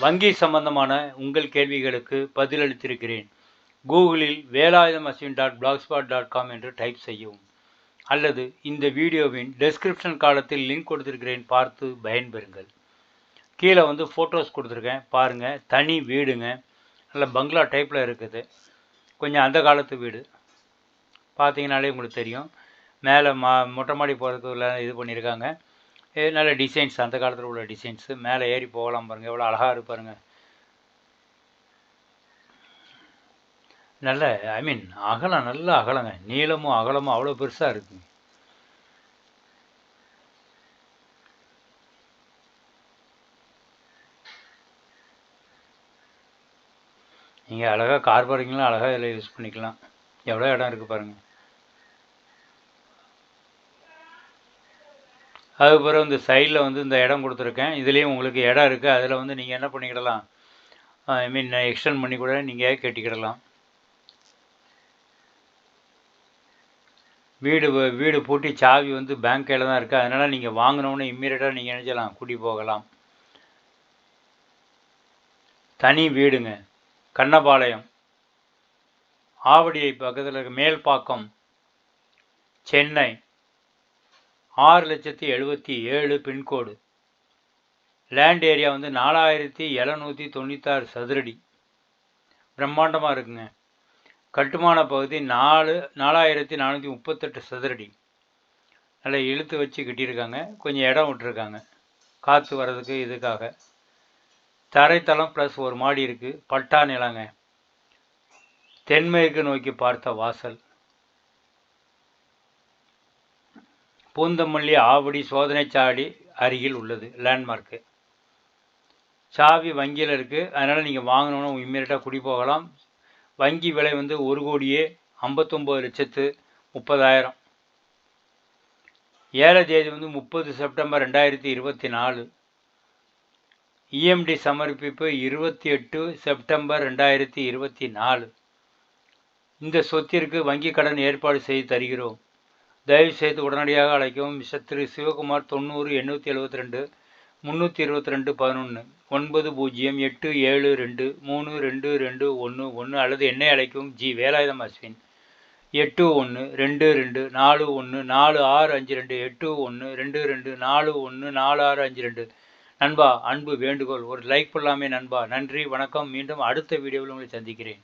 வங்கி சம்பந்தமான உங்கள் கேள்விகளுக்கு பதிலளித்திருக்கிறேன். கூகுளில் Velayutham machine dot blogspot dot com என்று டைப் செய்யவும். அல்லது இந்த வீடியோவின் டெஸ்கிரிப்ஷன் காலத்தில் லிங்க் கொடுத்திருக்கிறேன் பார்த்து பயன்பெறுங்கள். கீழே வந்து ஃபோட்டோஸ் கொடுத்துருக்கேன். பாருங்கள் தனி வீடுங்க. நல்ல பங்களா டைப்பில் இருக்குது. கொஞ்சம் அந்த காலத்து வீடு. பார்த்தீங்கனாலே உங்களுக்கு தெரியும். மேலே மா மொட்டை மாடி போகிறதுக்குள்ள இது பண்ணியிருக்காங்க. நல்ல டிசைன்ஸ் அந்த காலத்தில் உள்ள டிசைன்ஸு மேலே ஏறி போகலாம் பாருங்கள் எவ்வளோ அழகாக இருப்பாருங்க நல்ல ஐ மீன் அகலம் நல்ல அகலங்க. நீளமும் அகலமும் அவ்வளோ பெருசாக இருக்குங்க நீங்கள் அழகாக கார் பார்க்கிங்லாம் அழகாக இதில் யூஸ் பண்ணிக்கலாம். எவ்வளோ இடம் இருக்குது பாருங்கள் அதுக்கப்புறம் இந்த சைடில் வந்து இந்த இடம் கொடுத்துருக்கேன். இதுலேயும் உங்களுக்கு இடம் இருக்குது அதில் வந்து நீங்கள் என்ன பண்ணிக்கிடலாம்? ஐ மீன் எக்ஸ்டெண்ட் பண்ணி கூட நீங்கள் கட்டிக்கிடலாம். வீடு வீடு பூட்டி சாவி வந்து பேங்க் கையில் தான் இருக்குது அதனால் நீங்கள் வாங்கினோன்னு இம்மீடியட்டாக நீங்கள் நினச்சலாம். கூட்டி போகலாம். தனி வீடுங்க. கண்ணபாளையம். ஆவடியை பக்கத்தில் இருக்க. மேல்பாக்கம். சென்னை. ஆறு லட்சத்தி எழுபத்தி ஏழு பின்கோடு. லேண்ட் ஏரியா வந்து நாலாயிரத்தி எழுநூற்றி தொண்ணூத்தாறு சதுரடி. பிரம்மாண்டமாக இருக்குங்க. கட்டுமான பகுதி நாலு நாலாயிரத்தி நானூற்றி முப்பத்தெட்டு சதுரடி. நல்லா இழுத்து வச்சு கட்டியிருக்காங்க. கொஞ்சம் இடம் விட்டுருக்காங்க. காற்று வர்றதுக்கு இதுக்காக. தரைத்தளம் ப்ளஸ் ஒரு மாடி இருக்குது பட்டா நிலங்க. தென்மேற்கு நோக்கி பார்த்த வாசல். பூந்தமல்லி ஆவடி சோதனைச்சாவடி அருகில் உள்ளது லேண்ட்மார்க்கு சாவி வங்கியில் இருக்குது அதனால் நீங்கள் வாங்கணுன்னு இம்மீடியட்டாக குடி போகலாம். வங்கி விலை வந்து ஒரு கோடியே ஐம்பத்தொம்போது லட்சத்து முப்பதாயிரம். ஏழை தேதி வந்து முப்பது செப்டம்பர் ரெண்டாயிரத்தி இருபத்தி நாலு. இஎம்டி சமர்ப்பிப்பு இருபத்தி எட்டு செப்டம்பர் ரெண்டாயிரத்தி இருபத்தி நாலு. இந்த சொத்திற்கு வங்கி கடன் ஏற்பாடு செய்து தருகிறோம். தயவுசெய்து உடனடியாக அழைக்கவும். மிஸ்டர் திரு சிவகுமார் தொண்ணூறு எண்ணூற்றி எழுபத்தி ரெண்டு முந்நூற்றி இருபத்தி ரெண்டு பதினொன்று ஒன்பது பூஜ்ஜியம் எட்டு ஏழு ரெண்டு மூணு ரெண்டு ரெண்டு ஒன்று ஒன்று அல்லது என்னை அழைக்கவும். ஜி. வேலாயுதம் அஸ்வின் எட்டு ஒன்று ரெண்டு ரெண்டு நாலு ஒன்று நாலு ஆறு அஞ்சு ரெண்டு எட்டு ஒன்று ரெண்டு ரெண்டு நாலு ஒன்று நாலு ஆறு அஞ்சு ரெண்டு. நண்பா அன்பு வேண்டுகோள். ஒரு லைக் பண்ணலாமே நண்பா. நன்றி வணக்கம். மீண்டும் அடுத்த வீடியோவில் உங்களை சந்திக்கிறேன்.